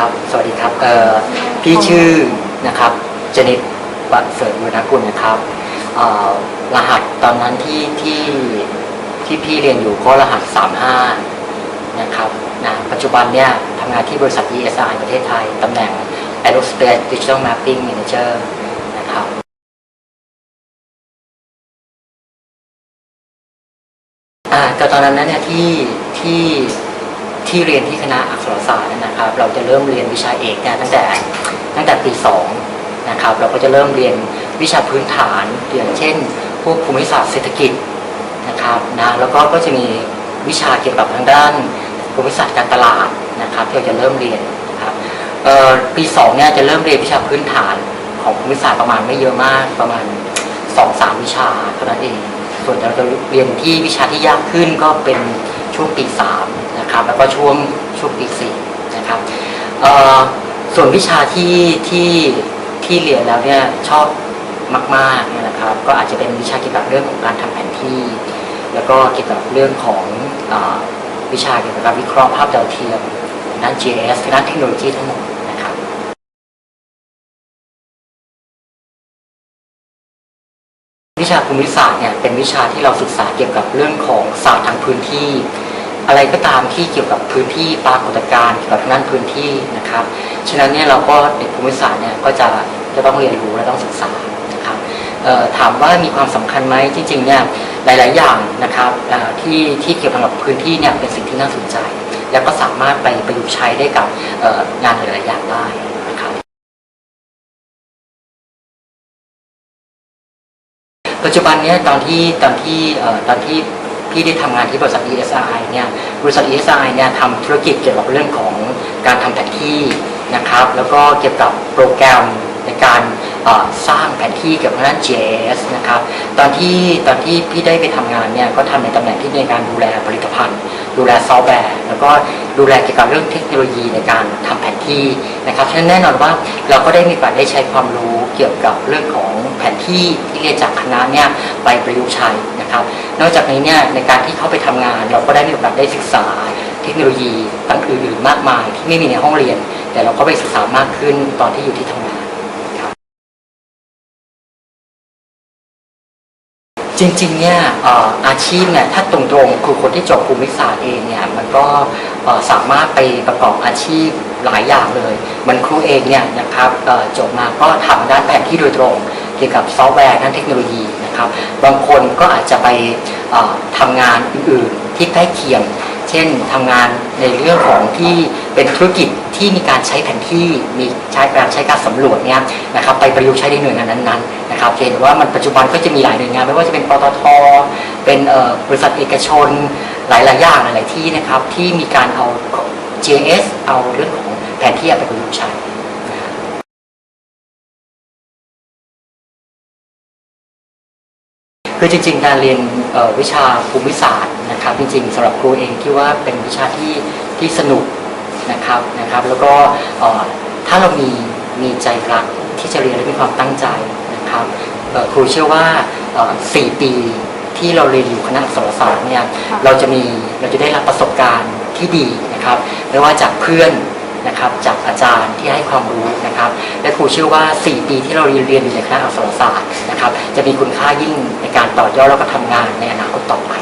ครับ สวัสดีครับ เอ่อ พี่ชื่อนะครับ จนิตวัดเสริมวรรณกุลนะครับ เอ่อ รหัสตอนนั้นที่ที่ที่พี่เรียนอยู่ก็รหัส 35 นะครับ นะ ปัจจุบันเนี่ยทำงานที่บริษัท ESI ประเทศไทย ตำแหน่ง Aerospace Digital Mapping Manager นะครับอ่าก็ตอนนั้นเนี่ยที่ที่ ที่เรียนที่คณะอักษรศาสตร์นะครับ เราจะเริ่มเรียนวิชาเอกเนี่ยตั้งแต่ตั้งแต่ปีสองนะครับ เราก็จะเริ่มเรียนวิชาพื้นฐานอย่างเช่น พวกภูมิศาสตร์เศรษฐกิจนะครับนะแล้วก็ก็จะมีวิชาเกี่ยวกับทางด้านภูมิศาสตร์การตลาดนะครับที่เราจะเริ่มเรียนนะครับปีสองเนี่ยจะเริ่มเรียนวิชาพื้นฐานของภูมิศาสตร์ประมาณไม่เยอะมากประมาณสองสามวิชาเท่านั้นเองส่วนเราจะเรียนที่วิชาที่ยากขึ้นก็เป็นช่วงปีสาม นะครับ แล้วก็ช่วงช่วงปีสี่นะครับส่วนวิชาที่ที่ที่เรียนแล้วเนี่ยชอบมากๆเนี่ยนะครับ ก็อาจจะเป็นวิชาเกี่ยวกับเรื่องของการทำแผนที่ แล้วก็เกี่ยวกับเรื่องของออวิชาเกี่ยวกับการวิเคราะห์ภาพดาวเทียมด้าน GIS ด้านเทคโนโลยีทั้งหมดนะครับวิชาภูมิศาสตร์เนี่ยเป็นวิชาที่เราศึกษาเกี่ยวกับเรื่องของศาสตร์ทางพื้นที่ อะไรก็ตามที่เกี่ยวกับพื้นที่ปรากฏการณ์เกี่ยวกับด้านพื้นที่นะครับ ฉะนั้นเนี่ยเราก็เด็กภูมิศาสตร์เนี่ยก็จะจะต้องเรียนรู้และต้องศึกษานะครับถามว่ามีความสำคัญไหมจริงๆเนี่ยหลาย ๆ อย่างนะครับที่ที่เกี่ยวกับพื้นที่เนี่ยเป็นสิ่งที่น่าสนใจ แล้วก็สามารถไปประยุกต์ใช้ได้กับงานหลายๆอย่างได้นะครับปัจจุบันเนี้ยตอนที่ตอนที่ตอนที่ พี่ได้ทำงานที่บริษัท ESI เนี่ยบริษัท ESI เนี่ยทำธุรกิจเกี่ยวกับเรื่องของการทำแผนที่นะครับ แล้วก็เกี่ยวกับโปรแกรม ในการสร้างแผนที่เกี่ยวกับด้าน GIS นะครับ ตอนที่ตอนที่พี่ได้ไปทำงานเนี่ยก็ทำในตำแหน่งที่ในการดูแลผลิตภัณฑ์ ดูแลซอฟต์แวร์ แล้วก็ดูแลเกี่ยวกับเรื่องเทคโนโลยีในการทำแผนที่นะครับฉะนั้นแน่นอนว่าเราก็ได้มีโอกาสได้ใช้ความรู้เกี่ยวกับเรื่องของแผนที่ที่เรียนจากคณะเนี่ยไปประยุกต์ใช้นะครับ นอกจากนี้เนี่ยในการที่เข้าไปทำงาน เราก็ได้มีโอกาสได้ศึกษาเทคโนโลยีต่างอื่นๆมากมายที่ไม่มีในห้องเรียน แต่เราก็ไปศึกษามากขึ้นตอนที่อยู่ที่ทำงาน จริงๆเนี่ยเอ่ออาชีพเนี่ยถ้าตรงๆคือคนที่จบภูมิศาสตร์เองเนี่ยมันก็เอ่อสามารถไปประกอบอาชีพหลายอย่างเลยมันครูเองเนี่ยนะครับเอ่อจบมาก็ทำด้านแผนที่โดยตรง เกี่ยวกับซอฟต์แวร์ด้านเทคโนโลยีนะครับบางคนก็อาจจะไปเอ่อทำงานอื่นๆที่ใกล้เคียง เช่นทำงานในเรื่องของที่ เป็นธุรกิจที่มีการใช้แผนที่มีใช้การใช้การสำรวจเนี่ยนะครับไปประยุกต์ใช้ในหน่วยงานนั้นๆนะครับเห็นว่ามันปัจจุบันก็จะมีหลายหน่วยงาน ไม่ว่าจะเป็นปตทเป็นบริษัทเอกชนหลายๆอย่างหลายๆที่นะครับที่มีการเอา GIS เอาเรื่องของแผนที่ไปประยุกต์ใช้คือจริงๆ การเรียนวิชาภูมิศาสตร์นะครับ จริงๆสำหรับครูเองที่ว่าเป็นวิชาที่ที่สนุก นะครับนะครับ แล้วก็เอ่อถ้าเรามีมีใจรักที่จะเรียนและมีความตั้งใจนะครับเอ่อครูเชื่อว่าเอ่อสี่ปีที่เราเรียนอยู่คณะอักษรศาสตร์เนี่ยเราจะมีเราจะได้รับประสบการณ์ที่ดีนะครับ ไม่ว่าจากเพื่อนนะครับจากอาจารย์ที่ให้ความรู้นะครับ และครูเชื่อว่า 4 ปีที่เราเรียนเรียนอยู่ในคณะอักษรศาสตร์นะครับ จะมีคุณค่ายิ่งในการต่อยอดแล้วก็ทำงานในอนาคตต่อไป